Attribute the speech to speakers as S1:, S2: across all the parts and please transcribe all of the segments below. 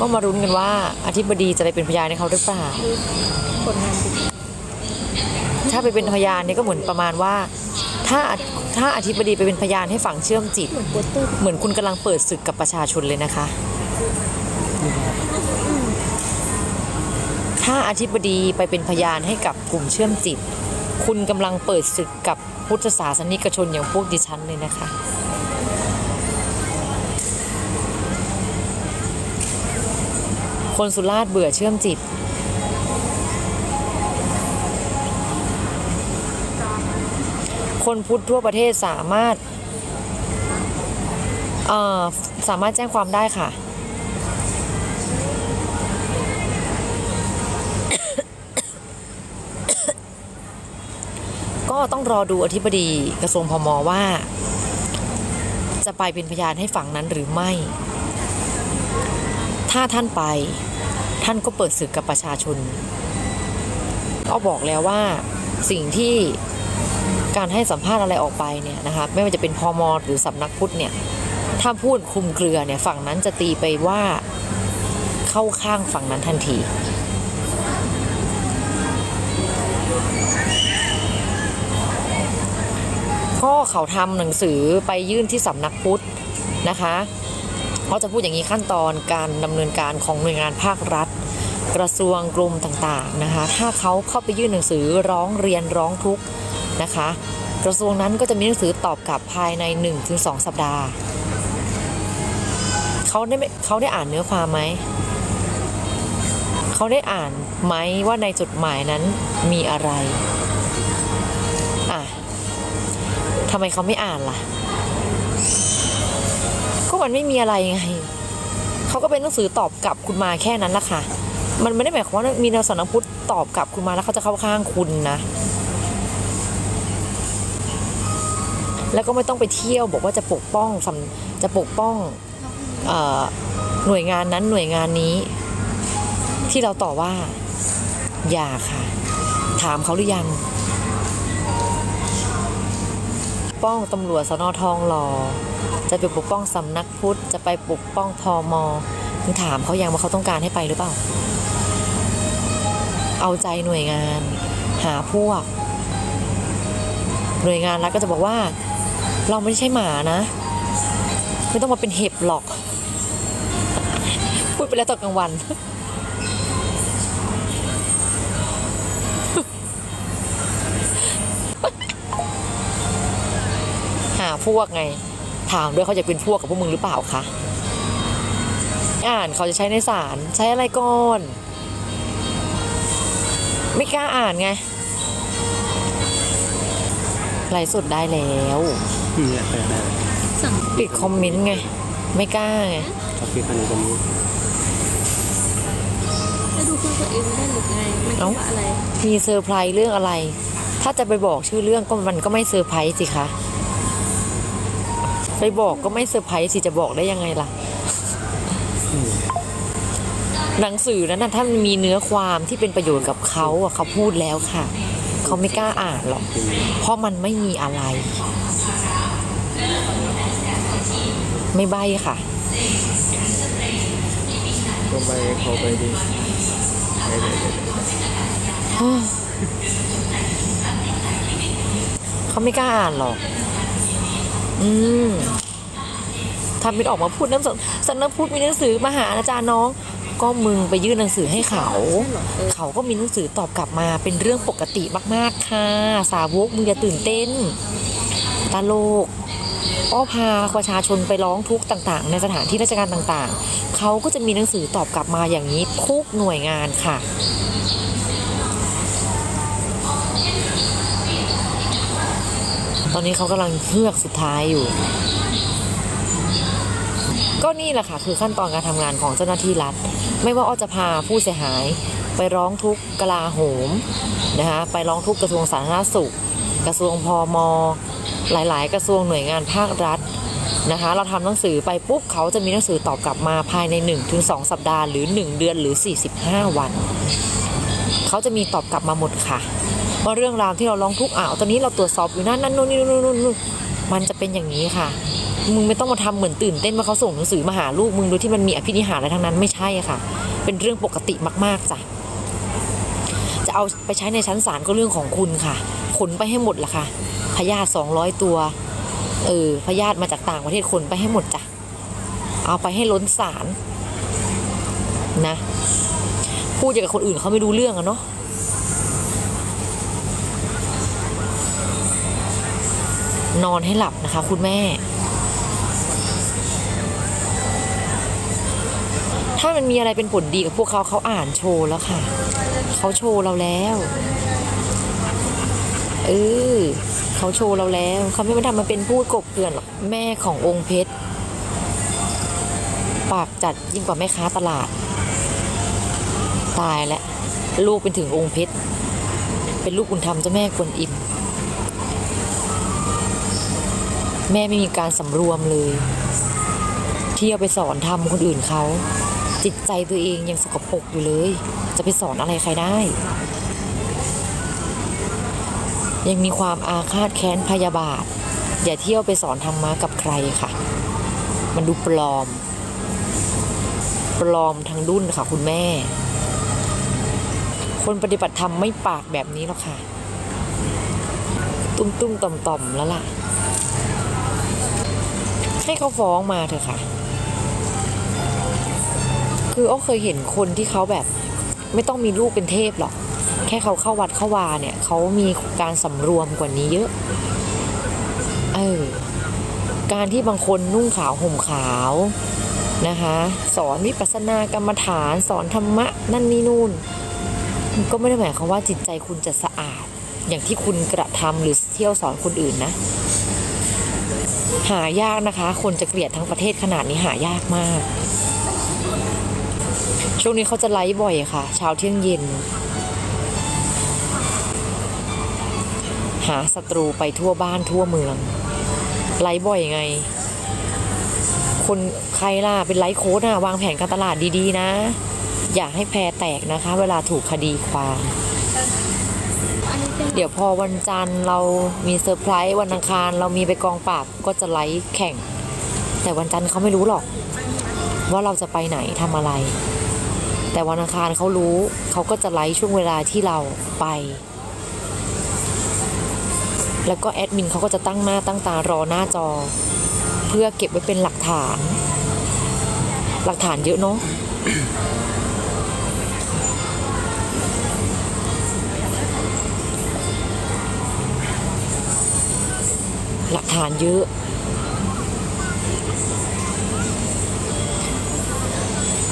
S1: ก็มารุ้นกันว่าอธิบดีจะได้เป็นพยานให้เขาหรือเปล่า ถ้าไปเป็นพยานเนี่ยก็เหมือนประมาณว่า ถ้าถ้าอธิบดีไปเป็นพยานให้ฝั่งเชื่อมจิต
S2: เหมือนโปสเตอร์
S1: เหมือนคุณกำลังเปิดศึกกับประชาชนเลยนะคะ ถ้าอธิบดีไปเป็นพยานให้กับกลุ่มเชื่อมจิต คุณกำลังเปิดศึกกับพุทธศาสนิกชนอย่างพวกดิฉันเลยนะคะ คนสุราษฎร์เบื่อเชื่อมจิต คนพุทธทั่วประเทศสามารถสามารถแจ้งความได้ค่ะ ก็ต้องรอดูอธิบดีกระทรวงพมว่า จะไปเป็นพยานให้ฝั่งนั้นหรือไม่ ถ้าท่านไป ท่านก็เปิดศึกกับประชาชน ก็บอกแล้วว่าสิ่งที่การให้สัมภาษณ์อะไรออกไปเนี่ยนะคะไม่ว่าจะเป็นพมหรือสำนักพุทธเนี่ยถ้าพูดคลุมเครือเนี่ยฝั่งนั้นจะตีไปว่าเข้าข้างฝั่งนั้นทันที ก็เขาทำหนังสือไปยื่นที่สำนักพุทธนะคะ เขาจะพูดอย่างนี้ขั้นตอนการดำเนินการของหน่วยงานภาครัฐ กระทรวงกรมต่างๆนะคะถ้าเขาเข้าไปยื่นหนังสือร้องเรียนร้องทุกข์นะคะ กระทรวงนั้นก็จะมีหนังสือตอบกลับภายใน 1-2 สัปดาห์เขาได้เขาได้อ่านเนื้อความไหมเขาได้อ่านไหมว่าในจดหมายนั้นมีอะไรอะทำไมเขาไม่อ่านล่ะ มันไม่มีอะไรไงเขาก็เป็นหนังสือตอบกลับคุณมาแค่นั้นละค่ะ มันไม่ได้หมายความว่ามีแนวสำนักพุทธตอบกลับคุณมาแล้วเขาจะเข้าข้างคุณนะ แล้วก็ไม่ต้องไปเที่ยวบอกว่าจะปกป้องสำจะปกป้องอหน่วยงานนั้นหน่วยงานนี้ ที่เราต่อว่าอย่าค่ะ ถามเขาหรือยัง ป้องตำรวจสนทองหล่อ จะไปปกป้องสำนักพุทธ จะไปปกป้องพอมมึงถามเขายังว่าเขาต้องการให้ไปหรือเปล่า เอาใจหน่วยงาน หาพวก หน่วยงานรัฐก็จะบอกว่า เราไม่ใช่หมานะ ไม่ต้องมาเป็นเห็บหรอก พูดไปแล้วตอนกลางวันหาพวกไง ถามด้วยเขาจะเป็นพวกกับพวกมึงหรือเปล่าคะอ่านเขาจะใช้ในศาลใช้อะไรก่อน ไม่กล้าอ่านไงไลฟ์สดได้แล้ว
S3: เนี่ยเปิดได้
S2: สั่ง
S1: ปิดคอมเมนต์ไง ไม่กล้าไง
S3: เขาปิดอันนี้ตรงนี้
S2: จะดูเครื่องตัวเองไม่ได้หรือไงมัน
S1: เอ้า
S2: ว่าอะไร
S1: มีเซอร์ไพรส์เรื่องอะไร ถ้าจะไปบอกชื่อเรื่องก็มันก็ไม่เซอร์ไพรส์สิคะ ไปบอกก็ไม่เซอร์ไพรส์สิจะบอกได้ยังไงล่ะ หนังสือนั้นนะถ้ามันมีเนื้อความที่เป็นประโยชน์กับเขาอะเขาพูดแล้วค่ะ เขาไม่กล้าอ่านหรอก เพราะมันไม่มีอะไร ไม่ใบค่ะ
S3: ก็ไปเขาไปดิไปเลย
S1: เขาไม่กล้าอ่านหรอก อืมทำเป็นออกมาพูดน้ำสนสำนักพูดมีหนังสือมาหาอาจารย์น้อง ก็มึงไปยื่นหนังสือให้เขา
S2: เหรอเออ
S1: เขาก็มีหนังสือตอบกลับมาเป็นเรื่องปกติมาก ๆ ค่ะ สาวกมึงอย่าตื่นเต้นตาโลกอ้อพาประชาชนไปร้องทุกข์ต่างๆ ในสถานที่ราชการต่างๆ เขาก็จะมีหนังสือตอบกลับมาอย่างนี้ทุกหน่วยงานค่ะ ตอนนี้เขากำลังเฮือกสุดท้ายอยู่ ก็นี่แหละค่ะ คือขั้นตอนการทำงานของเจ้าหน้าที่รัฐ ไม่ว่าอ้อจะพาผู้เสียหาย ไปร้องทุกข์กลาโหมนะคะไปร้องทุกข์กระทรวงสาธารณสุข กระทรวงพอมหลาย ๆ กระทรวงหน่วยงานภาครัฐนะคะเราทำหนังสือไปปุ๊บเขาจะมีหนังสือตอบกลับมาภายใน 1-2 สัปดาห์หรือ 1 เดือนหรือ 45 วัน เขาจะมีตอบกลับมาหมดค่ะ ว่าเรื่องราวที่เราร้องทุกข์อ่าวตอนนี้เราตรวจสอบอยู่นั่นนั่นนู่นนี่นู่นนู่นนู่นมันจะเป็นอย่างนี้ค่ะ มึงไม่ต้องมาทำเหมือนตื่นเต้นว่าเขาส่งหนังสือมาหาลูกมึงโดยที่มันมีอภินิหารอะไรทั้งนั้นไม่ใช่ค่ะ เป็นเรื่องปกติมากๆจ้ะจะเอาไปใช้ในชั้นศาลก็เรื่องของคุณค่ะ ขนไปให้หมดละค่ะพยาธิสองร้อยตัว เออพยาธิมาจากต่างประเทศขนไปให้หมดจ้ะ เอาไปให้ล้นศาลนะ พูดอย่างกับคนอื่นเขาไม่รู้เรื่องอะเนาะ นอนให้หลับนะคะ คุณแม่ ถ้ามันมีอะไรเป็นผลดีกับพวกเขาเขาอ่านโชว์แล้วค่ะ เขาโชว์เราแล้วเออเขาโชว์เราแล้วเขาไม่มาทำมาเป็นพูดกบเกลื่อนหรอกแม่ขององค์เพชรปากจัดยิ่งกว่าแม่ค้าตลาด ตายแล้วลูกเป็นถึงองค์เพชรเป็นลูกบุญธรรมเจ้าแม่กวนอิม แม่ไม่มีการสำรวมเลย เที่ยวไปสอนทำคนอื่นเขาจิตใจตัวเองยังสกปรกอยู่เลย จะไปสอนอะไรใครได้ ยังมีความอาฆาตแค้นพยาบาท อย่าเที่ยวไปสอนธรรมะกับใครค่ะ มันดูปลอม ปลอมทั้งดุ้นค่ะคุณแม่ คนปฏิบัติธรรมไม่ปากแบบนี้หรอกค่ะ ตุ้มตุ้มต่อมต่อมแล้วล่ะ ให้เขาฟ้องมาเถอะค่ะ คืออ้อเคยเห็นคนที่เขาแบบ ไม่ต้องมีลูกเป็นเทพหรอก แค่เขาเข้าวัดเข้าวาเนี่ยเขามีการสำรวมกว่านี้เยอะ เออ การที่บางคนนุ่งขาวห่มขาวนะคะ สอนวิปัสสนากรรมฐาน สอนธรรมะนั่นนี่นู่นมันก็ไม่ได้หมายความว่าจิตใจคุณจะสะอาด อย่างที่คุณกระทำหรือเที่ยวสอนคนอื่นนะ หายากนะคะ คนจะเกลียดทั้งประเทศขนาดนี้หายากมาก ช่วงนี้เขาจะไลฟ์บ่อยค่ะ เช้าเที่ยงเย็น หาศัตรูไปทั่วบ้านทั่วเมือง ไลฟ์บ่อยไง คนใครล่ะ เป็นไลฟ์โค้ดอะวางแผนการตลาดดีๆนะ อย่าให้แพรแตกนะคะ เวลาถูกคดีความ
S2: เดี๋
S1: ยวพอวันจันทร์เรามีเซอร์ไพรส์วันอังคารเรามีไปกองปราบก็จะไลฟ์แข่ง แต่วันจันทร์เขาไม่รู้หรอก ว่าเราจะไปไหนทำอะไร แต่วันอังคารเขารู้เขาก็จะไลฟ์ช่วงเวลาที่เราไป แล้วก็แอดมินเขาก็จะตั้งหน้าตั้งตารอหน้าจอ เพื่อเก็บไว้เป็นหลักฐาน หลักฐานเยอะเนาะ หลักฐานเยอะ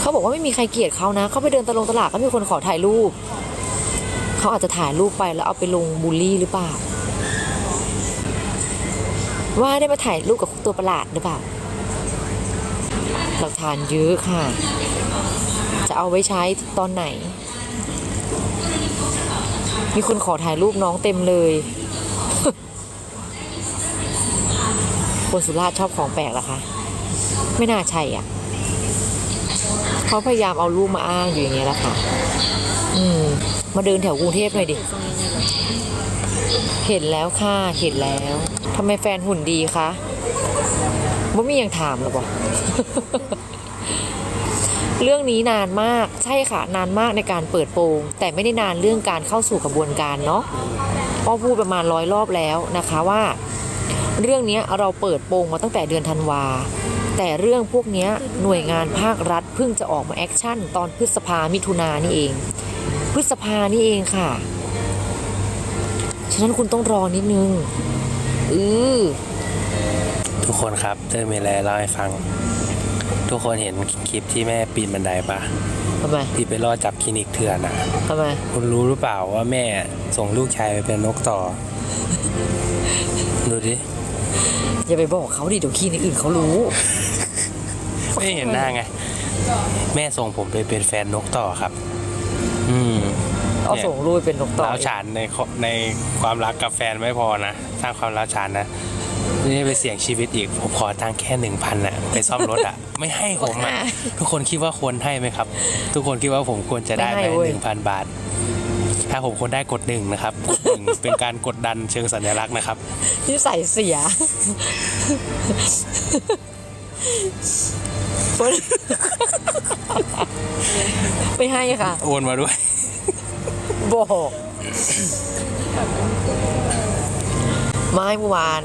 S1: เขาบอกว่าไม่มีใครเกลียดเขานะเขาไปเดินตะลงตลาดก็มีคนขอถ่ายรูปเขาอาจจะถ่ายรูปไปแล้วเอาไปลงบูลลี่หรือเปล่า ว่าได้มาถ่ายรูปกับตัวประหลาดหรือเปล่าหลักฐานเยอะค่ะ จะเอาไว้ใช้ตอนไหน มีคนขอถ่ายรูปน้องเต็มเลย คนสุราษฎร์ชอบของแปลกหรอคะ ไม่น่าใช่อะเขาพยายามเอารูปมาอ้างอยู่อย่างเงี้ยแหละค่ะ อืม มาเดินแถวกรุงเทพหน่อยดิ เห็นแล้วค่ะ เห็นแล้วทำไมแฟนหุ่นดีคะว่ามียังถามหรอบอกเรื่องนี้นานมาก ใช่ค่ะ นานมากในการเปิดโปง แต่ไม่ได้นานเรื่องการเข้าสู่กระบวนการเนาะอ้อพูดประมาณร้อยรอบแล้วนะคะว่า เรื่องเนี้ยเราเปิดโปงมาตั้งแต่เดือนธันวา แต่เรื่องพวกเนี้ยหน่วยงานภาครัฐเพิ่งจะออกมาแอคชั่น ตอนพฤษภามิถุนานี่เอง พฤษภานี่เองค่ะ ฉะนั้นคุณต้องรอนิดนึง อือ
S4: ทุกคนครับเต้ยมีอะไรเล่าให้ฟัง ทุกคนเห็นคลิปที่แม่ปีนบันไดปะ
S1: ทำไม
S4: ที่ไปล่อจับคลินิกเถื่อนอะ
S1: ทำไม
S4: คุณรู้หรือเปล่าว่าแม่ส่งลูกชายไปเป็นนกต่อ ดูดิ
S1: อย่าไปบอกเขาดิเดี๋ยวขี้ในอื่นเขารู้
S4: ไม่เห็นหน้าไง แม่ส่งผมไปเป็นแฟนนกต่อครับ อืม
S1: เอาส่งรูปไปเป็นนกต่อ
S4: ร้าวฉานในข้อในความรักกับแฟนไม่พอนะ สร้างความร้าวฉานนะ นี่ไปเสี่ยงชีวิตอีก ผมขอตังค์แค่หนึ่งพันอะไปซ่อมรถอะ ไม่ให้ผมอะทุกคนคิดว่าควรให้ไหมครับ ทุกคนคิดว่าผมควรจะได้ไหมหนึ่งพันบาทถ้าาผมคนได้กดหนึ่งนะครับกดหนึ่งเป็นการกดดันเชิงสัญลักษณ์นะครับ
S1: ที่ใส่เสียไม่ให้ค่ะ
S4: โอนมาด้วย
S1: บอกไม่เมื่อวาน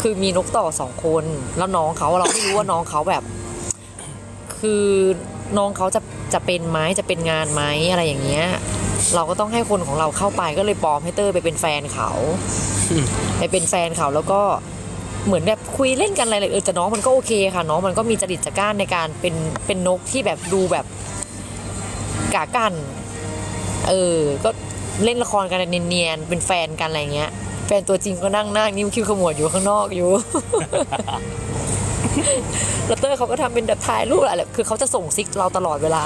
S1: คือมีนกต่อสองคน แล้วน้องเขาเราไม่รู้ว่าน้องเขาแบบ คือน้องเขาจะจะเป็นไหมจะเป็นงานไหมอะไรอย่างเงี้ย เราก็ต้องให้คนของเราเข้าไปก็เลยปลอมให้เตอร์ไปเป็นแฟนเขาไปเป็นแฟนเขาแล้วก็เหมือนแบบคุยเล่นกันอะไรเลยเออแต่น้องมันก็โอเคค่ะน้องมันก็มีจริตจักร้านในการเป็นเป็นนกที่แบบดูแบบกากัน เออ ก็เล่นละครกันเนียนๆเป็นแฟนกันอะไรเงี้ย แฟนตัวจริงก็นั่งนั่งนิ้วคิ้วขมวดอยู่ข้างนอกอยู่แล้วเตอร์เขาก็ทำเป็นแบบถ่ายรูปอะไรคือเขาจะส่งซิกเราตลอดเวลา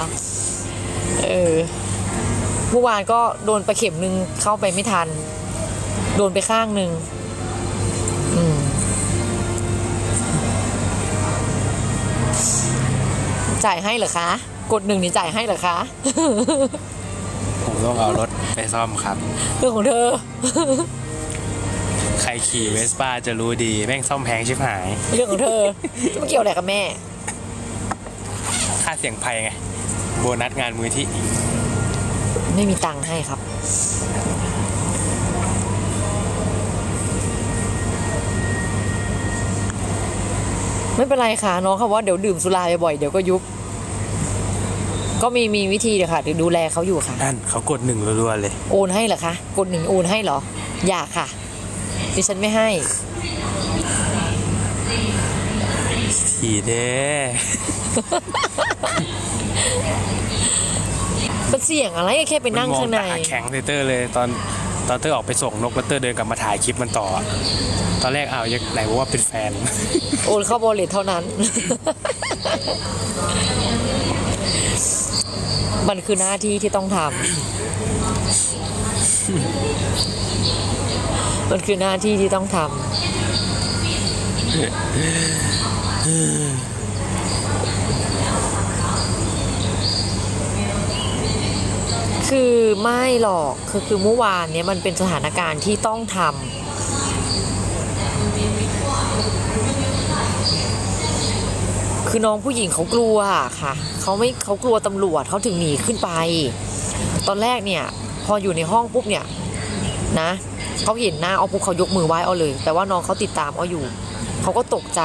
S1: เออ เมื่อวานก็โดนไปเข็มหนึ่งเข้าไปไม่ทัน โดนไปข้างหนึ่งอืมจ่ายให้เหรอคะ กดหนึ่งนี่จ่ายให้เหรอคะ
S4: ผมต้องเอารถไปซ่อมครับ
S1: เรื่องของเธอ
S4: ใครขี่เวสป้าจะรู้ดี แม่งซ่อมแพงชิบหาย
S1: เรื่องของเธอไม่เกี่ยวอะไรกับแม่
S4: ค่าเสียงภัยไง โบนัสงานมือที่
S1: ไม่มีตังค์ให้ครับ ไม่เป็นไรค่ะน้องเขาว่าเดี๋ยวดื่มสุราบ่อยๆเดี๋ยวก็ยุบ ก็มีมีวิธีเดี๋ยวค่ะเดี๋ยวดูแลเขาอยู่ค่ะ
S4: นั่นเขากดหนึ่งรัวๆเลย
S1: โอนให้เหรอคะกดหนึ่งโอนให้เหรอ อย่าค่ะ ดิฉันไม่ให้
S4: ทีเด้
S1: มันเสี่ยงอะไรแค่ไปนั่งข้างใน
S4: มัมอตแข็งเตอร์เลยตอนตอนเตอร์ออกไปส่งนกแล้วเตอร์เดินกลับมาถ่ายคลิปมันต่อ ตอนแรกอ้าวยังไหนบอกว่าเป็นแฟน
S1: โอนเข้าบริเลตเท่านั้น มันคือหน้าที่ที่ต้องทำมันคือหน้าที่ที่ต้องทำ คือไม่หรอกคือคือเมื่อวานเนี้ยมันเป็นสถานการณ์ที่ต้องทำคือน้องผู้หญิงเขากลัวค่ะเขาไม่เขากลัวตำรวจเขาถึงหนีขึ้นไป ตอนแรกเนี่ย พออยู่ในห้องปุ๊บเนี่ยนะเขาเห็นหน้าเอาปุ๊บเขายกมือไหว้เอาเลย แต่ว่าน้องเขาติดตามเอาอยู่เขาก็ตกใจ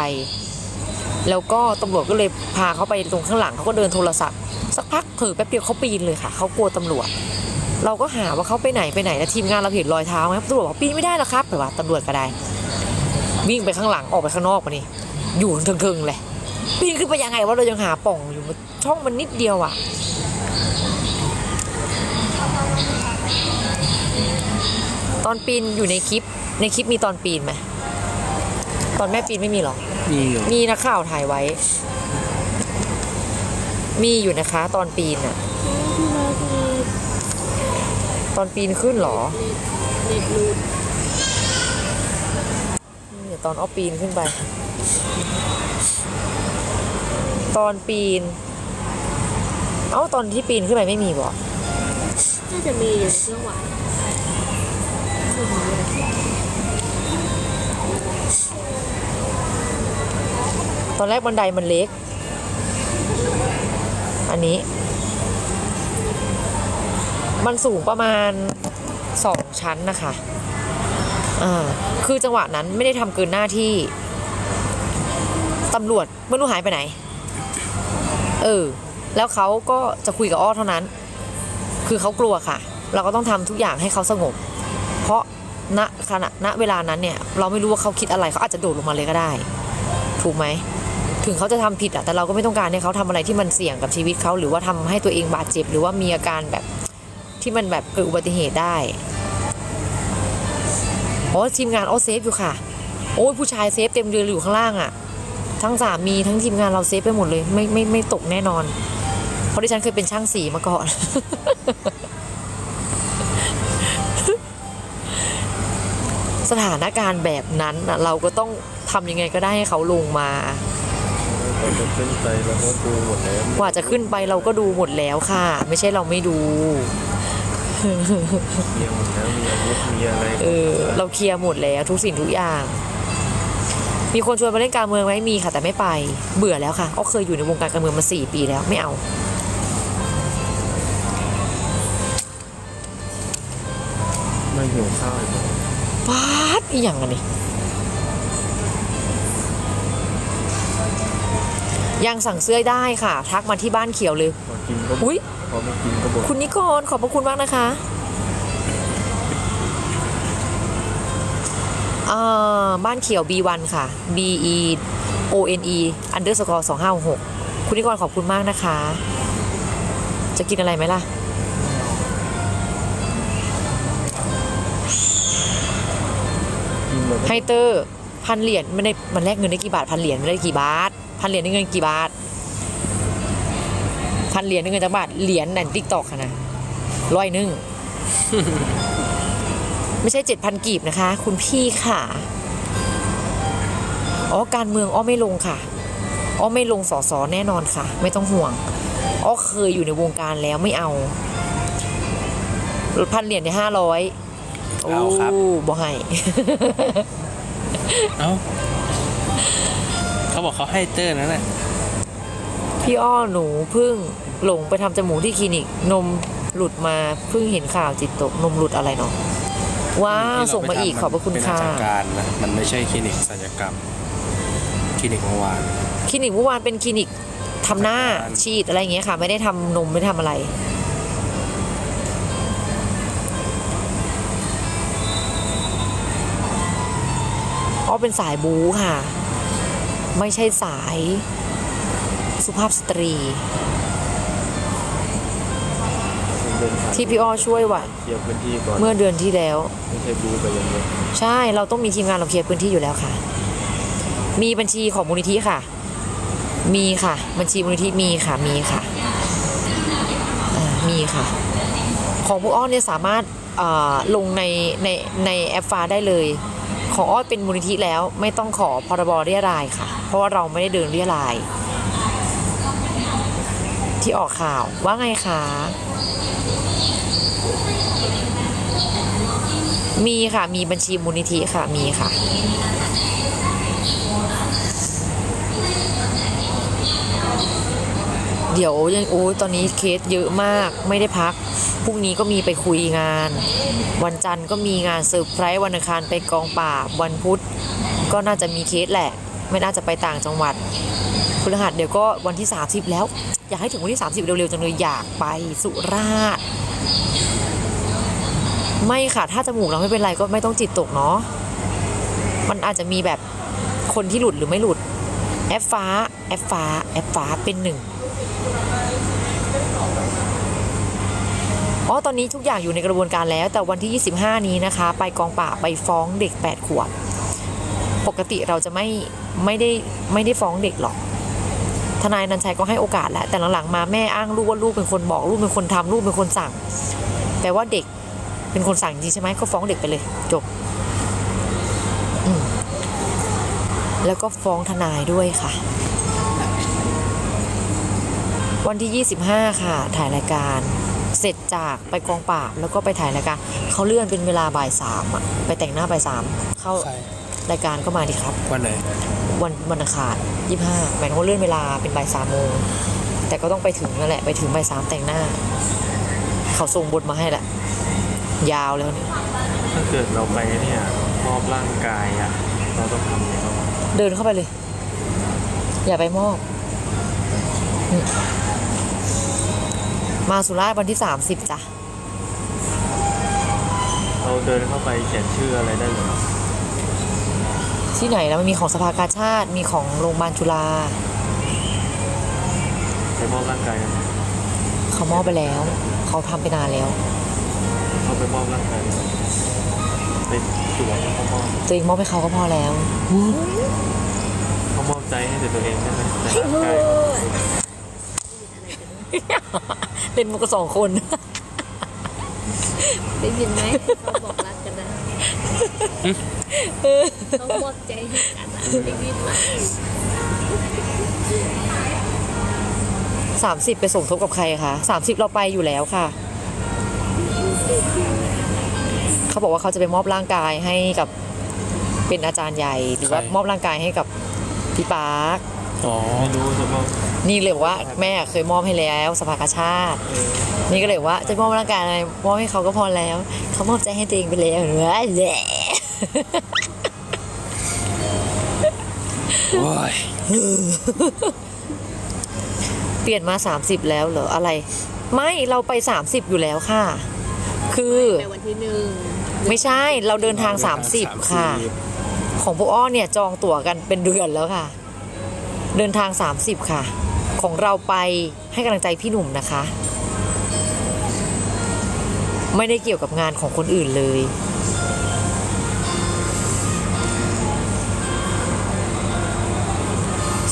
S1: แล้วก็ตำรวจก็เลยพาเขาไปตรงข้างหลังเขาก็เดินโทรศัพท์ สักพักเผลอแป๊บเดียวเขาปีนเลยค่ะเขากลัวตำรวจ เราก็หาว่าเขาไปไหนไปไหนแล้วทีมงานเราเห็นรอยเท้าไหมตำรวจบอกปีนไม่ได้หรอกครับแต่ว่าตำรวจก็ได้ วิ่งไปข้างหลังออกไปข้างนอกมานี่อยู่เทิงๆเลยปีนขึ้นไปยังไงว่าเรายังหาป่องอยู่ช่องมันนิดเดียวอะตอนปีนอยู่ในคลิปในคลิปมีตอนปีนไหม ตอนแม่ปีนไม่มีหรอ
S3: มีอยู่
S1: มีนักข่าวถ่ายไว้ มีอยู่นะคะ ตอนปีนอะตอนปีนขึ้นเหรอ
S2: เน็ตรูด
S1: เนี่ยตอนเอาปีนขึ้นไป ตอนปีน เอ้าตอนที่ปีนขึ้นไปไม่มีบ่
S2: น่าจะมีอยู่เมื่อวาน
S1: ตอนแรกบันไดมันเล็ก อันนี้ มันสูงประมาณสองชั้นนะคะ อ่า คือจังหวะนั้นไม่ได้ทำเกินหน้าที่ตำรวจไม่รู้หายไปไหน เออ แล้วเขาก็จะคุยกับอ้อเท่านั้น คือเขากลัวค่ะ เราก็ต้องทำทุกอย่างให้เขาสงบ เพราะณขณะณเวลานั้นเนี่ย เราไม่รู้ว่าเขาคิดอะไรเขาอาจจะโดดลงมาเลยก็ได้ ถูกไหม ถึงเขาจะทำผิดอะแต่เราก็ไม่ต้องการให้เขาทำอะไรที่มันเสี่ยงกับชีวิตเขาหรือว่าทำให้ตัวเองบาดเจ็บ หรือว่ามีอาการแบบที่มันแบบเกิดอุบัติเหตุได้โอ้ทีมงานเอาเซฟอยู่ค่ะ โอ้ยผู้ชายเซฟเต็มเรืออยู่ข้างล่างอะทั้งสามีทั้งทีมงานเราเซฟไปหมดเลยไม่ไม่ไม่ตกแน่นอน เพราะดิฉันเคยเป็นช่างสีมาก่อนสถานการณ์แบบนั้นน่ะเราก็ต้องทำยังไงก็ได้ให้เขาลงมา
S3: เราจะขึ้นไปเราก็ดูหมดแล้ว
S1: กว่าจะขึ้นไปเราก็ดูหมดแล้วค่ะ ไม่ใช่เราไม่ดู
S3: มีหมดแล้วมีอาวุธมีอะไร
S1: เออ เราเคลียร์หมดแล้วทุกสิ่งทุกอย่าง มีคนชวนมาเล่นการเมืองไหมมีค่ะแต่ไม่ไป เบื่อแล้วค่ะก็เคยอยู่ในวงการการเมืองมาสี่ปีแล้วไม่เอา
S3: ไม่หิวข้าวอีกเหรอ
S1: ป๊าดอีหยังอันนี้ ยังสั่งเสื้อได้ค่ะ ทักมาที่บ้านเขียวเลย
S3: พอกินก็บ่น
S1: อุ๊ย
S3: พอไม่กินก็บ่น
S1: คุณนิกรขอบพระคุณมากนะคะอ่าบ้านเขียว B1 ค่ะ B E O N E underscore สองห้าหกคุณนิกรขอบคุณมากนะคะ จะกินอะไรไหมล่ะ
S3: กินเลย
S1: ไฮเตอร์พันเหรียญมันได้มันแลกเงินได้กี่บาทพันเหรียญมันได้กี่บาท พันเหรียญได้เงินกี่บาทพันเหรียญได้เงินจากบาทเหรียญนั่นติ๊กตอกค่ะนะร้อยหนึ่งไม่ใช่เจ็ดพันกีบนะคะ คุณพี่ค่ะอ๋อการเมืองอ้อไม่ลงค่ะอ้อไม่ลงสอสอแน่นอนค่ะ ไม่ต้องห่วงอ้อเคยอยู่ในวงการแล้วไม่เอาพันเหรียญในห้าร้อยโอ้
S4: เอาครับ
S1: บ่ให้
S4: เอ้า เขาบอกเขาให้เตอร์นั่นแหละ
S1: พี่อ้อหนูเพิ่งหลงไปทำจมูกที่คลินิก นมหลุดมาเพิ่งเห็นข่าวจิตตกนมหลุดอะไรเนาะว้าว
S4: ที่เร
S1: ส่งมาอีก
S4: ไป
S1: ขอบพระคุณ
S4: เป็น
S1: ค่ะ
S4: อาการนะมันไม่ใช่คลินิกศัลยกรรม คลินิกเมื่อวาน
S1: คลินิกเมื่อวานเป็นคลินิกทำหน้า
S4: ทำงาน
S1: ฉีดอะไรอย่างเงี้ยค่ะ ไม่ได้ทำนมไม่ได้ทำอะไรอ้อเป็นสายบู๊ค่ะ ไม่ใช่สาย สุภาพสตรี
S3: เดินทาง
S1: ที่พี่อ้อช่วยไว้
S3: เคลียร์พื้นที่ก่อน
S1: เมื่อเดือนที่แล้ว
S3: ไม่ใช่บูไปอย่างเดียว
S1: ใช่เราต้องมีทีมงานเราเคลียร์พื้นที่อยู่แล้วค่ะ มีบัญชีของมูลนิธิค่ะ มีค่ะ บัญชีมูลนิธิมีค่ะมีค่ะอ่ามีค่ะ ของพวกอ้อเนี่ยสามารถอ่าลงในในในแอปฟ้าได้เลย ของอ้อเป็นมูลนิธิแล้วไม่ต้องขอพรบเรียรายค่ะ เพราะว่าเราไม่ได้เดินเรียราย ที่ออกข่าวว่าไงคะมีค่ะ มีบัญชีมูลนิธิค่ะ มีค่ะ เดี๋ยวยังโอ้ยตอนนี้เคสเยอะมากไม่ได้พัก รุ่งนี้ก็มีไปคุยงาน วันจันทร์ก็มีงานเซอร์ไพรส์วันอังคารไปกองป่าวันพุธก็น่าจะมีเคสแหละ ไม่น่าจะไปต่างจังหวัดพฤหัสเดี๋ยวก็วันที่ 30 แล้ว อยากให้ถึงวันที่ 30 เร็วๆจังเลยอยากไปสุราษฎร์ไม่ค่ะ ถ้าจมูกเราไม่เป็นไรก็ไม่ต้องจิตตกเนาะมันอาจจะมีแบบคนที่หลุดหรือไม่หลุดแอปฟ้าแอปฟ้าแอปฟ้าเป็นหนึ่ง อ๋อตอนนี้ทุกอย่างอยู่ในกระบวนการแล้ว แต่วันที่ 25 นี้นะคะ ไปกองป่าบไปฟ้องเด็ก 8 ขวบ ปกติเราจะไม่ไม่ได้ไม่ได้ฟ้องเด็กหรอก ทนายนันชัยก็ให้โอกาสแล้ว แต่หลังๆมาแม่อ้างลูกว่าลูกเป็นคนบอกลูกเป็นคนทำลูกเป็นคนสั่ง แต่ว่าเด็กเป็นคนสั่งจริงใช่ไหมก็ฟ้องเด็กไปเลย จบ แล้วก็ฟ้องทนายด้วยค่ะ วันที่ 25 ค่ะ ถ่ายรายการ เสร็จจากไปกองปราบแล้วก็ไปถ่ายรายการเขาเลื่อนเป็นเวลาบ่ายสามอะไปแต่งหน้าบ่ายสามเข้า
S4: ใช่
S1: รายการก็มาดิครับ
S4: วันไหน
S1: วันวันอังคารยี่ห้าหมายถึงว่าเลื่อนเวลาเป็นบ่ายสามโมงแต่ก็ต้องไปถึงนั่นแหละไปถึงบ่ายสามแต่งหน้า เขาส่งบทมาให้แหละ ยาวแล้วเนี่ย
S3: ถ้าเกิดเราไปเนี่ยมอบร่างกายอะเราต้องทำยังไงบ้าง
S1: เดินเข้าไปเลย อย่าไปมอบอื มมาสุราษฎร์วันที่ 30จ้ะ
S3: เราเดินเข้าไปเขียนชื่ออะไรได้เลยเหรอ
S1: ที่ไหนแล้วมันมีของสภากาชาติมีของโรงพยาบาลจุฬา
S3: ไปมอบร่างกายกัน
S1: เขามอบไปแล้ว เขาทำไปนานแล้ว
S3: เขาไปมอบร่างกายไปตรวจแล้วเขามอบ
S1: ตัวเองมอบให้เขาก็พอแล้ว
S3: เขามอบใจให้แต่ตัวเองใช่ไหมแต่ร่างกาย
S1: เล่นมุกกับสองคน
S2: ได้ยินไหมเขาบอกรักกันนะเขามอบใจให้กันนะได้ยินไหม
S1: 30 ไปสมทบกับใครคะ30 เราไปอยู่แล้วค่ะ เขาบอกว่าเขาจะไปมอบร่างกายให้กับเป็นอาจารย์ใหญ่ หรือว่า
S4: ใคร
S1: มอบร่างกายให้กับพี่ปาร์ค
S4: อ๋อ
S3: ไม่รู้จะมอง
S1: นี่เลยบอกว่าแม่เคยมอบให้แล้วสภากาชาติ นี่ก็เลยว่าจะมอบร่างกายอะไรมอบให้เขาก็พอแล้ว เขามอบใจให้ตัวเองไปแล้วเหนือแหละ
S4: โอ้ย
S1: เปลี่ยนมา 30 แล้วเหรออะไร ไม่เราไป 30 อยู่แล้วค่ะ คือ
S2: ในวันที่หนึ่ง
S1: ไม่ใช่เราเดินทาง 30 ค่ะ ของพวกอ้อเนี่ยจองตั๋วกันเป็นเดือนแล้วค่ะ เดินทาง 30 ค่ะ ของเราไปให้กำลังใจพี่หนุ่มนะคะ ไม่ได้เกี่ยวกับงานของคนอื่นเลย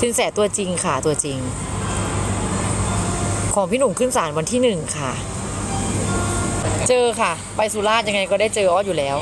S1: สินแสตัวจริงค่ะตัวจริง ของพี่หนุ่มขึ้นศาลวันที่หนึ่งค่ะ เจอค่ะ ไปสุราษฎร์ยังไงก็ได้เจออ้ออยู่แล้ว